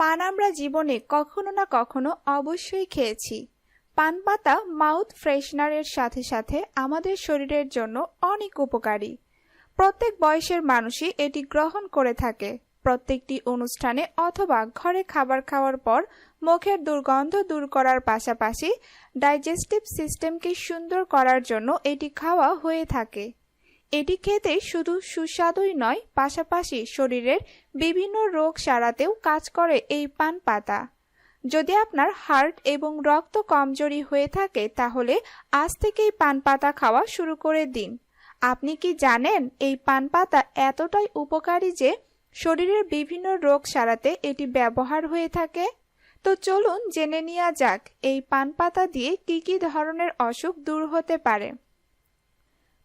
পান আমরা জীবনে কখনো না কখনো অবশ্যই খেয়েছি। পান পাতা মাউথ ফ্রেশনারের সাথে সাথে আমাদের শরীরের জন্য অনেক উপকারী। প্রত্যেক বয়সের মানুষই এটি গ্রহণ করে থাকে। প্রত্যেকটি অনুষ্ঠানে অথবা ঘরে খাবার খাওয়ার পর মুখের দুর্গন্ধ দূর করার পাশাপাশি ডাইজেস্টিভ সিস্টেমকে সুন্দর করার জন্য এটি খাওয়া হয়ে থাকে। এটি খেতে শুধু সুস্বাদুই নয়, পাশাপাশি শরীরের বিভিন্ন রোগ সারাতেও কাজ করে এই পান পাতা। যদি আপনার হার্ট এবং রক্ত কমজোরি হয়ে থাকে, তাহলে আজ থেকেই পান পাতা খাওয়া শুরু করে দিন। আপনি কি জানেন এই পান পাতা এতটাই উপকারী যে শরীরের বিভিন্ন রোগ সারাতে এটি ব্যবহার হয়ে থাকে? তো চলুন জেনে নেওয়া যাক, এই পান পাতা দিয়ে কি কি ধরনের অসুখ দূর হতে পারে।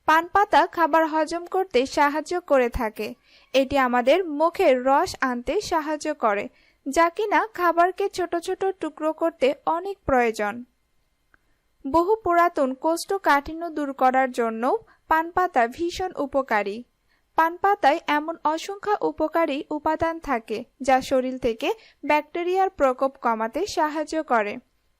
পান পাতা খাবার হজম করতে সাহায্য করে থাকে। এটি আমাদের মুখের রস আনতে সাহায্য করে, যা কিনা খাবারকে ছোট ছোট টুকরো করতে অনেক প্রয়োজন। বহু পুরাতন কোষ্ঠকাঠিন্য দূর করার জন্যও পান পাতা ভীষণ উপকারী। পান পাতায় এমন অসংখ্য উপকারী উপাদান থাকে, যা শরীর থেকে ব্যাকটেরিয়ার প্রকোপ কমাতে সাহায্য করে।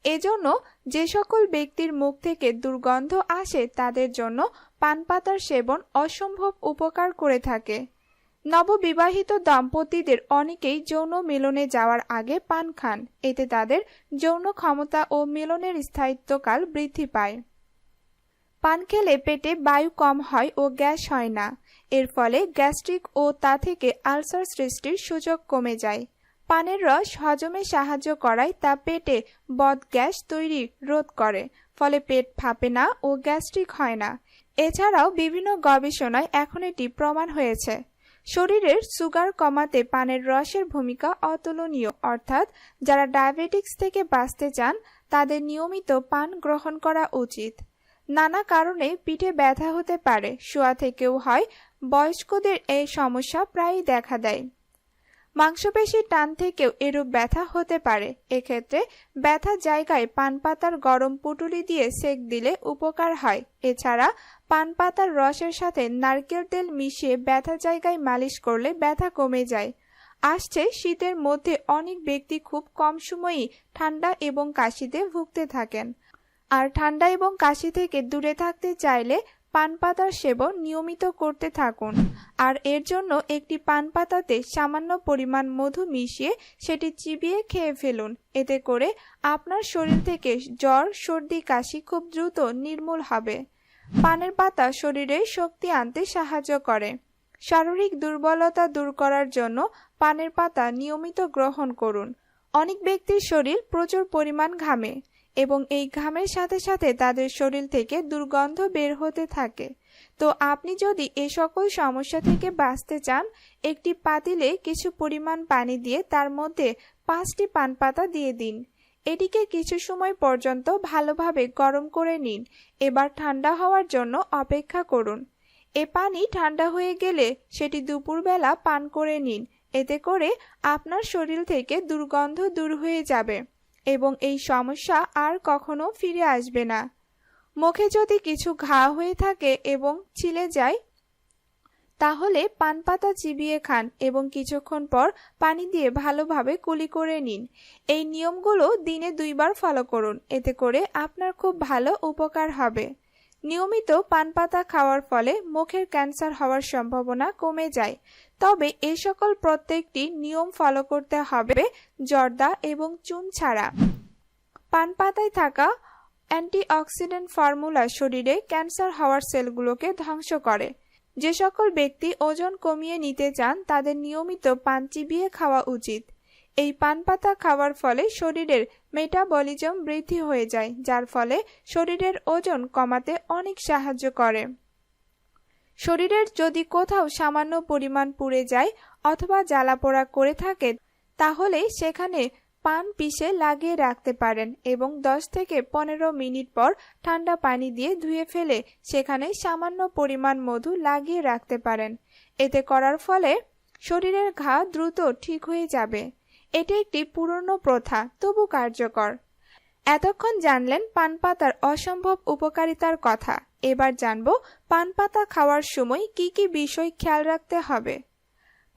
এজন্য যে সকল ব্যক্তির মুখ থেকে দুর্গন্ধ আসে, তাদের জন্য পান পাতার সেবন অসম্ভব উপকার করে থাকে। নববিবাহিত দম্পতিদের অনেকেই যৌন মিলনে যাওয়ার আগে পান খান। এতে তাদের যৌন ক্ষমতা ও মিলনের স্থায়িত্বকাল বৃদ্ধি পায়। পান খেলে পেটে বায়ু কম হয় ও গ্যাস হয় না। এর ফলে গ্যাস্ট্রিক ও তা থেকে আলসার সৃষ্টির সুযোগ কমে যায়। পানের রস হজমে সাহায্য করায় তা পেটে বদ গ্যাস তৈরি রোধ করে। ফলে পেট ফাঁপে না ও গ্যাস্ট্রিক হয় না। এছাড়াও বিভিন্ন গবেষণায় এখন এটি প্রমাণ হয়েছে। শরীরের সুগার কমাতে পানের রসের ভূমিকা অতুলনীয়, অর্থাৎ যারা ডায়াবেটিক্স থেকে বাঁচতে চান, তাদের নিয়মিত পান গ্রহণ করা উচিত। নানা কারণে পিঠে ব্যথা হতে পারে, শোয়া থেকেও হয়, বয়স্কদের এই সমস্যা প্রায়ই দেখা দেয়। মাংসপেশির টান থেকেও এরূপ ব্যথা হতে পারে। এক্ষেত্রে ব্যথা জায়গায় পান পাতার গরম পুটুলি দিয়ে সেক দিলে উপকার হয়। এছাড়া পান পাতার রসের সাথে নারকেল তেল মিশিয়ে ব্যথা জায়গায় মালিশ করলে ব্যথা কমে যায়। আসছে শীতের মধ্যে অনেক ব্যক্তি খুব কম সময়ই ঠান্ডা এবং কাশিতে ভুগতে থাকেন। আর ঠান্ডা এবং কাশি থেকে দূরে থাকতে চাইলে পান পাতার সেবন নিয়মিত করতে থাকুন। আর এর জন্য একটি পান পাতাতে সামান্য পরিমাণ মধু মিশিয়ে সেটি চিবিয়ে খেয়ে ফেলুন। এতে করে আপনার শরীর থেকে জ্বর, সর্দি, কাশি খুব দ্রুত নির্মূল হবে। পানের পাতা শরীরে শক্তি আনতে সাহায্য করে। শারীরিক দুর্বলতা দূর করার জন্য পানের পাতা নিয়মিত গ্রহণ করুন। অনেক ব্যক্তির শরীর প্রচুর পরিমাণ ঘামে। এবং এই ঘামের সাথে সাথে তাদের শরীর থেকে দুর্গন্ধ বের হতে থাকে। তো আপনি যদি এ সকল সমস্যা থেকে বাঁচতে চান, একটি পাতিলে কিছু পরিমাণ পানি দিয়ে তার মধ্যে পাঁচটি পান পাতা দিয়ে দিন। এটিকে কিছু সময় পর্যন্ত ভালোভাবে গরম করে নিন। এবার ঠান্ডা হওয়ার জন্য অপেক্ষা করুন। এ পানি ঠান্ডা হয়ে গেলে সেটি দুপুরবেলা পান করে নিন। এতে করে আপনার শরীর থেকে দুর্গন্ধ দূর হয়ে যাবে। এবং এই সমস্যা আর কখনো ফিরে আসবে না। মুখে যদি কিছু ঘা হয়ে থাকে এবং ছিলে যায়, তাহলে পান পাতা চিবিয়ে খান এবং কিছুক্ষণ পর পানি দিয়ে ভালোভাবে কুলি করে নিন। এই নিয়মগুলো দিনে দুইবার ফলো করুন, এতে করে আপনার খুব ভালো উপকার হবে। নিয়মিত পান পাতা খাওয়ার ফলে মুখের ক্যান্সার হওয়ার সম্ভাবনা কমে যায়। তবে এ সকল প্রত্যেকটি নিয়ম ফলো করতে হবে জর্দা এবং চুন ছাড়া। পান পাতায় থাকা অ্যান্টিঅক্সিডেন্ট ফর্মুলা শরীরে ক্যান্সার হওয়ার সেলগুলোকে ধ্বংস করে। যে সকল ব্যক্তি ওজন কমিয়ে নিতে চান, তাদের নিয়মিত পান চিবিয়ে খাওয়া উচিত। এই পান পাতা খাওয়ার ফলে শরীরের মেটাবলিজম বৃদ্ধি হয়ে যায়, যার ফলে শরীরের ওজন কমাতে অনেক সাহায্য করে। শরীরের যদি কোথাও সামান্য পরিমাণ পুড়ে যায় অথবা জ্বালাপোড়া করে থাকে, তাহলে সেখানে পান পিষে লাগিয়ে রাখতে পারেন এবং দশ থেকে পনেরো মিনিট পর ঠান্ডা পানি দিয়ে ধুয়ে ফেলে সেখানে সামান্য পরিমাণ মধু লাগিয়ে রাখতে পারেন। এতে করার ফলে শরীরের ঘা দ্রুত ঠিক হয়ে যাবে। এটি একটি পুরনো প্রথা, তবু কার্যকর। এতক্ষণ জানলেন পান পাতার অসম্ভব উপকারিতার কথা। এবার জানব পান পাতা খাওয়ার সময় কি কি বিষয় খেয়াল রাখতে হবে।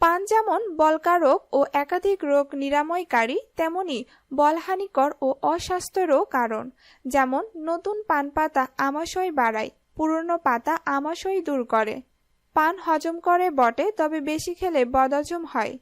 পান যেমন বলকারক ও একাধিক রোগ নিরাময়কারী, তেমনি বলহানিকর ও অস্বাস্থ্যেরও কারণ। যেমন নতুন পান পাতা আমাশয় বাড়ায়, পুরনো পাতা আমাশয় দূর করে। পান হজম করে বটে, তবে বেশি খেলে বদহজম হয়।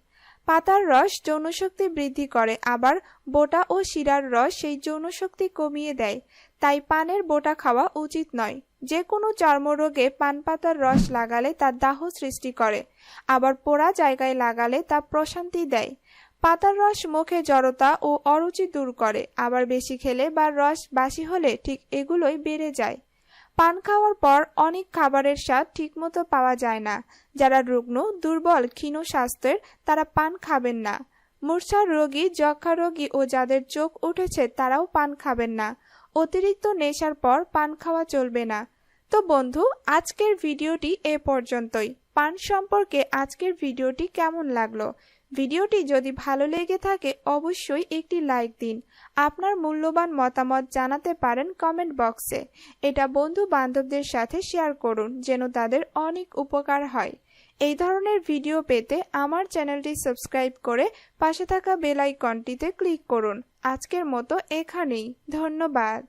পাতার রস যৌনশক্তি বৃদ্ধি করে, আবার বোটা ও শিরার রস সেই যৌনশক্তি কমিয়ে দেয়। তাই পানের বোটা খাওয়া উচিত নয়। যে কোনো চর্মরোগে পান পাতার রস লাগালে তা দাহ সৃষ্টি করে, আবার পোড়া জায়গায় লাগালে তা প্রশান্তি দেয়। পাতার রস মুখে জড়তা ও অরুচি দূর করে, আবার বেশি খেলে বা রস বাসি হলে ঠিক এগুলোই বেড়ে যায়। পান খাওয়ার পর অনেক খাবারের স্বাদ ঠিকমতো পাওয়া যায় না। যারা রুগ্ন, দুর্বল, ক্ষীণ স্বাস্থ্যের, তারা পান খাবেন না। মূর্ছার রোগী যক্ষা রোগী ও যাদের চোখ উঠেছে, তারাও পান খাবেন না। অতিরিক্ত নেশার পর পান খাওয়া চলবে না। তো বন্ধু, আজকের ভিডিওটি এ পর্যন্তই। পান সম্পর্কে আজকের ভিডিওটি কেমন লাগল? ভিডিওটি যদি ভালো লেগে থাকে, অবশ্যই একটি লাইক দিন। আপনার মূল্যবান মতামত জানাতে পারেন কমেন্ট বক্সে। এটা বন্ধু বান্ধবদের সাথে শেয়ার করুন, যেন তাদের অনেক উপকার হয়। এই ধরনের ভিডিও পেতে আমার চ্যানেলটি সাবস্ক্রাইব করে পাশে থাকা বেল আইকনটিতে ক্লিক করুন। আজকের মতো এখানেই। ধন্যবাদ।